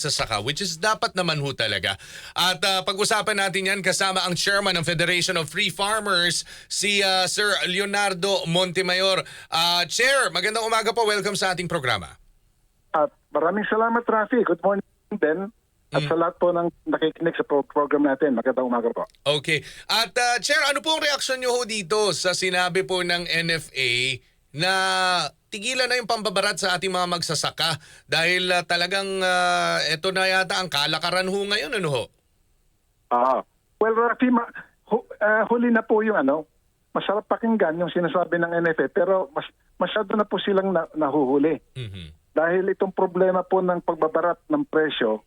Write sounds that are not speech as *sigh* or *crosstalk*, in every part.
sasaka which is dapat naman ho talaga. At ah, pag-usapan natin yan kasama ang chairman ng Federation of Free Farmers, si ah, Sir Leonardo Montemayor. Ah, Chair, magandang umaga po. Welcome sa ating programa. At maraming salamat, Rafi. Good morning din. At sa lahat po ng nakikinig sa pro- program natin, magandang umaga po. Okay. At ah, Chair, ano po ang reaksyon nyo ho dito sa sinabi po ng NFA na tigilan na yung pambabarat sa ating mga magsasaka dahil ah, talagang ah, eto na yata ang kalakaran ho ngayon, ano ho? Ah, well, Rafi, ma- hu- ah, huli na po yung ano, masarap pakinggan yung sinasabi ng NFA, pero mas, masyado na po silang na- nahuhuli. Mhm. Dahil itong problema po ng pagbabarat ng presyo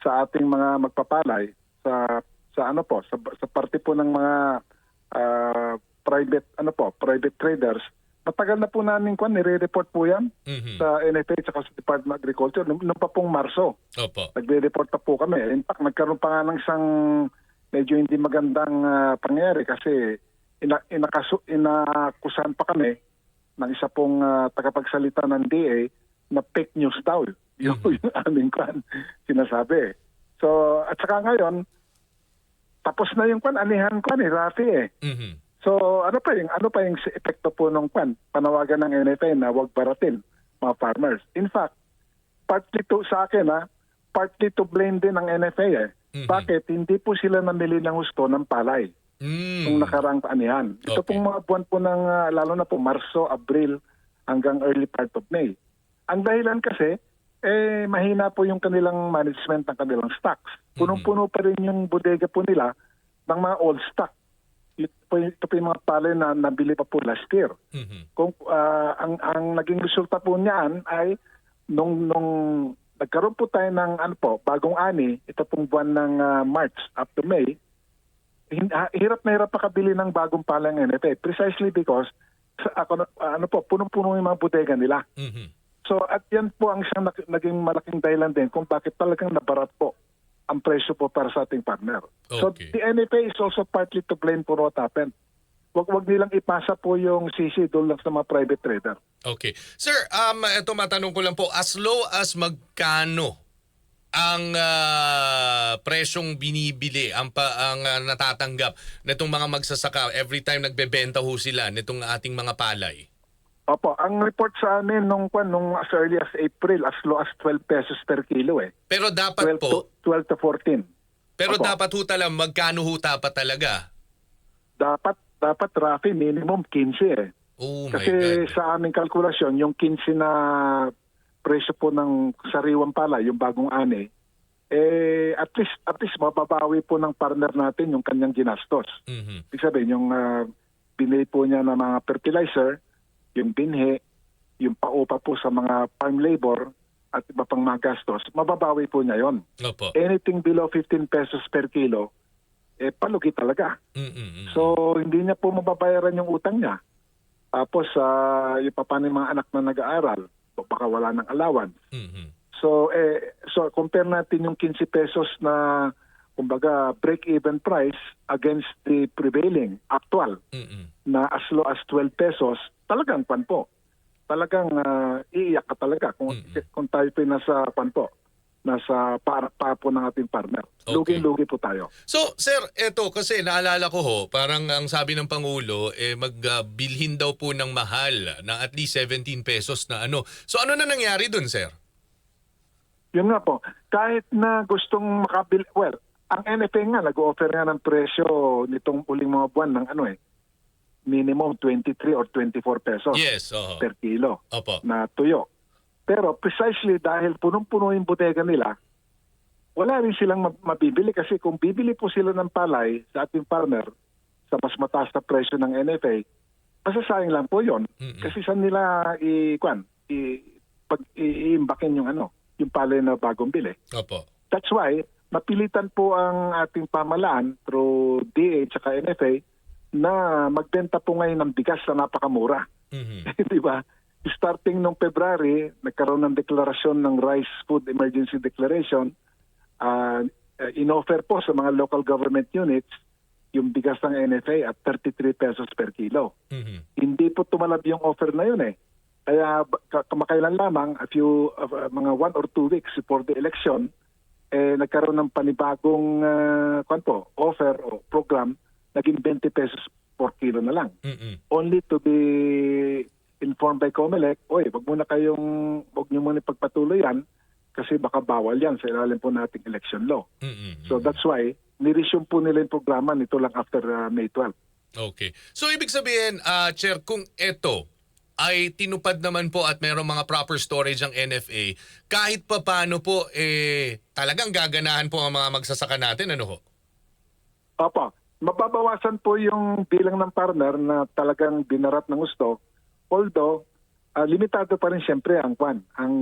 sa ating mga magpapalay, sa sa ano po, sa, sa parte po ng mga ah, private ano po, private traders, matagal na po namin kwan, nire-report po yan Mhm. sa NFA at sa Department of Agriculture noong, noong pa pong Marso. Opo. Nagre-report pa po kami. In fact, nagkaroon pa nga ng isang medyo hindi magandang ah, pangyayari kasi ina, inakasu, inakusahan pa kami ng isa pong ah, tagapagsalita ng DA na fake news daw. Yung, *laughs* yung aming kwan, sinasabi. So, at saka ngayon, tapos na yung kwan, anihan kwan eh, Rafi eh. Mhm. So ano pa yung ano pa yung epekto po ng pan panawagan ng NFA na wag baratin mga farmers. In fact, partly to sa akin ha, partly to blame din ng NFA eh. Mhm. Bakit hindi po sila namili ng gusto ng palay Mm. nung nakarang anihan. Ito Okay. pong mga buwan po ng ah, lalo na po Marso, Abril hanggang early part of May. Ang dahilan kasi eh mahina po yung kanilang management ng kanilang stocks. Punong-puno pa rin yung bodega po nila ng mga old stock. Ito po, ito po yung mga palay na nabili pa po last year. Mhm. Kung ah, ang ang naging resulta po niyan ay nung nung nagkaroon po tayo ng ano po, bagong ani, ito pong buwan ng ah, March up to May, hin- ah, hirap na hirap makabili ng bagong palang NFA precisely because sa, ako, na- ano po, punong-puno yung mga bodega nila. Mhm. So at yan po ang nak- naging malaking dahilan din kung bakit talagang nabarat po ang presyo po para sa ating partner. So Okay. the NFA is also partly to blame for what happened. Wag wag nilang ipasa po yung sisi doon lang sa mga private trader. Okay. Sir, um, ito matanong ko lang po, as low as magkano ang ah, presyong binibili, ang, pa, ang ah, natatanggap nitong mga magsasaka every time nagbebenta ho sila nitong ating mga palay? Opo, ang report sa amin nung kwan nung as early as April as low as 12 pesos per kilo eh. Pero dapat 12 po, to, 12 to 14. pero Opo. dapat ho talaga, magkano ho dapat talaga? Dapat dapat Rafi minimum 15 eh. Oh my Kasi God. sa aming kalkulasyon, yung 15 na presyo po ng sariwang pala, yung bagong ani, eh at least at least mababawi po ng partner natin yung kanyang ginastos. Mhm. Ibig sabihin, yung uh, binili po niya ng mga fertilizer, yung binhe, yung paupa po sa mga farm labor at iba pang mga gastos, mababawi po niya yon. Opo. Anything below 15 pesos per kilo, eh palugi talaga. Mm-mm. So hindi niya po mababayaran yung utang niya. Tapos uh, yung paano yung mga anak na nag-aaral, baka wala ng allowance. Mhm. So eh so compare natin yung 15 pesos na kumbaga break-even price against the prevailing actual Mm-mm. na as low as 12 pesos, talagang pan po. Talagang ah, iiyak ka talaga kung Mm-mm. kung tayo po nasa pan po nasa para, pa po ng ating partner. Okay. Lugi-lugi po tayo. So, sir, eto kasi naalala ko ho, parang ang sabi ng Pangulo, eh, magbilhin daw po ng mahal ng at least 17 pesos na ano. So, ano na nangyari dun, sir? Yun nga po, kahit na gustong makabil, well, ang NFA nga nag-offer nga ng presyo nitong uling mga buwan ng ano eh, minimum 23 or 24 pesos Yes, oo. per kilo Opo. na tuyo. Pero precisely dahil punong-puno yung bodega nila, wala rin silang ma- mabibili kasi kung bibili po sila ng palay sa ating partner sa mas mataas na presyo ng NFA, masasayang lang po yon Mm-mm. Kasi saan nila i-kwan, i, pag iimbakin yung ano, yung palay na bagong bili. Opo. That's why napilitan po ang ating pamalaan through DA at NFA na magbenta po ngayon ng bigas na napakamura. Mhm. *laughs* Di ba? Starting nung February, nagkaroon ng deklarasyon ng Rice Food Emergency Declaration. Uh, inoffer po sa mga local government units yung bigas ng NFA at 33 pesos per kilo. Mhm. Hindi po tumalab yung offer na yun eh. Kaya kamakailan lamang, a few, uh, mga one or two weeks before the election, eh, nagkaroon ng panibagong uh, po, offer o program, naging 20 pesos per kilo na lang. Mm-mm. Only to be informed by COMELEC, oy, wag muna kayong, wag niyo muna pagpatuloy yan kasi baka bawal yan sa ilalim po nating election law. Mm-mm. So that's why, niresume po nila yung programa nito lang after uh, May 12. Okay. So ibig sabihin, ah, Chair, kung ito ay tinupad naman po at mayroong mga proper storage ang NFA, kahit pa paano po, eh, talagang gaganahan po ang mga magsasaka natin, ano ho? Opo, mababawasan po yung bilang ng partner na talagang binarat ng gusto. Although, ah, limitado pa rin siyempre ang kwan, ang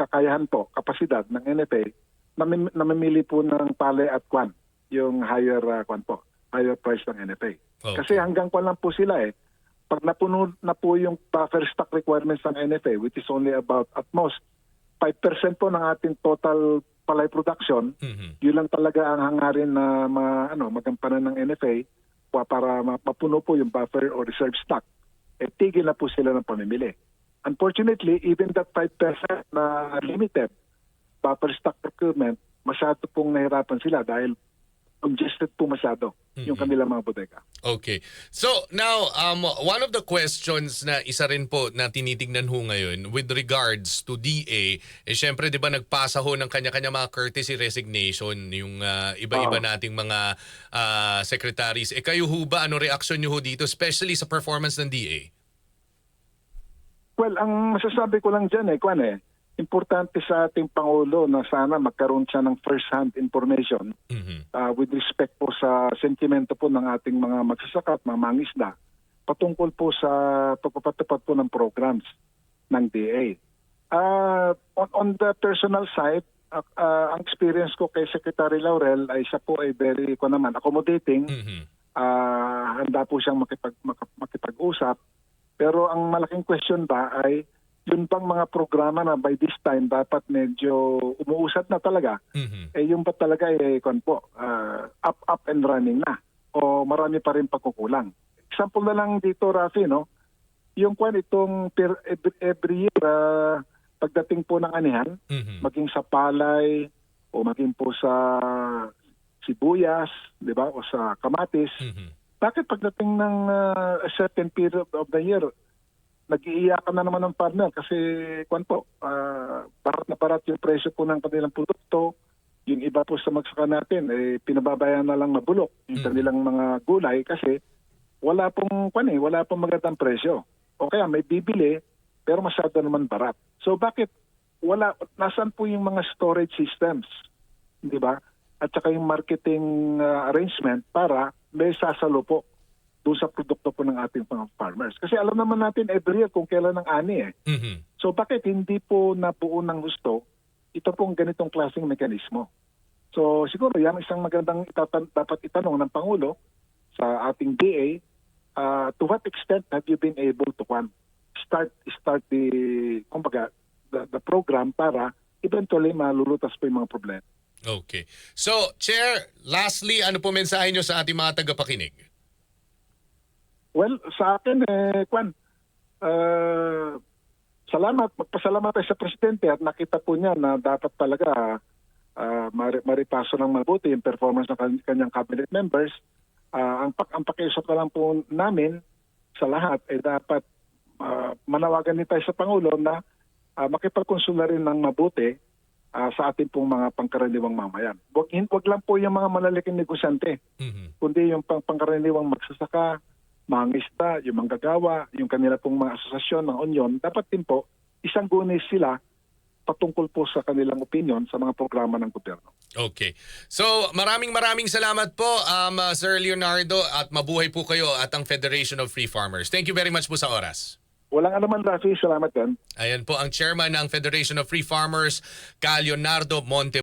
kakayahan po, kapasidad ng NFA na mim- namimili po ng pale at kwan, yung higher ah, kwan po, higher price ng NFA. Okay. Kasi hanggang kwan lang po sila eh. Pag napuno na po yung buffer stock requirements ng NFA, which is only about at most 5% po ng ating total palay production, Mhm. yun lang talaga ang hangarin na ma, ano, magampanan ng NFA pa- para ma- mapuno po yung buffer or reserve stock. Eh, tigil na po sila ng pamimili. Unfortunately, even that 5% na limited buffer stock procurement, masyado pong nahirapan sila dahil congested po masyado yung Mhm. kanilang mga bodega. Okay. So now, um, one of the questions na isa rin po na tinitingnan ho ngayon with regards to DA, eh syempre 'di ba nagpasa ho ng kanya-kanya mga courtesy resignation yung ah, iba-iba Oo. nating mga ah, secretaries. Eh kayo ho ba ano reaction niyo ho dito especially sa performance ng DA? Well, ang masasabi ko lang dyan eh, kwan eh, importante sa ating Pangulo na sana magkaroon siya ng first-hand information Mhm. uh, with respect po sa sentimento po ng ating mga magsasaka at mga mangisda patungkol po sa pagpapatupad po ng programs ng DA. Uh, on, on the personal side, uh, uh, ang experience ko kay Secretary Laurel ay siya po ay very ko naman accommodating. Mhm. Ah, handa po siyang makipag, makipag-usap. Pero ang malaking question ba ay yun bang mga programa na by this time dapat medyo umuusad na talaga Mhm. eh yung ba talaga eh kon po ah, up up and running na o marami pa rin pagkukulang. Example na lang dito Rafi no. Yung kwan itong per, every, every year ah, pagdating po ng anihan Mhm. maging sa palay o maging po sa sibuyas, 'di ba? O sa kamatis. Mhm. Bakit pagdating ng a certain period of the year nag-iiyakan na naman ng partner kasi kwan po, ah, barat na barat yung presyo po ng kanilang produkto. Yung iba po sa magsaka natin, eh, pinababayan na lang mabulok yung Mm. kanilang mga gulay kasi wala pong kwan eh, wala pong magandang presyo. O kaya may bibili pero masyado naman barat. So bakit wala nasan po yung mga storage systems, 'di ba? At saka yung marketing ah, arrangement para may sasalo po doon sa produkto po ng ating mga farmers. Kasi alam naman natin every year kung kailan ang ani eh. Mhm. So bakit hindi po nabuo ng gusto ito pong ganitong klaseng mekanismo? So siguro yan isang magandang itatan- dapat itanong ng Pangulo sa ating DA, uh, to what extent have you been able to kwan, start start the kumbaga the, the program para eventually malulutas po yung mga problema. Okay. So, Chair, lastly, ano po mensahe niyo sa ating mga tagapakinig? Well, sa akin, eh, Kwan, uh, salamat, magpasalamat tayo sa Presidente at nakita po niya na dapat talaga uh, mari- maripaso ng mabuti yung performance ng kan- kanyang cabinet members. Ah, ang, pak- ang pakiusap na lang po namin sa lahat ay dapat ah, manawagan din tayo sa Pangulo na uh, makipagkonsula rin ng mabuti ah, sa ating pong mga pangkaraniwang mamayan. Wag, hin- wag lang po yung mga malalaking negosyante Mhm. kundi yung pang pangkaraniwang magsasaka, mga isda, yung manggagawa, yung kanila pong mga asosasyon ng Union, dapat din po isang gunis sila patungkol po sa kanilang opinion sa mga programa ng gobyerno. Okay. So, maraming maraming salamat po, um, uh, Sir Leonardo, at mabuhay po kayo at ang Federation of Free Farmers. Thank you very much po sa oras. Walang anuman, Rafi. Salamat din. Ayan po ang chairman ng Federation of Free Farmers, Cal Leonardo Monte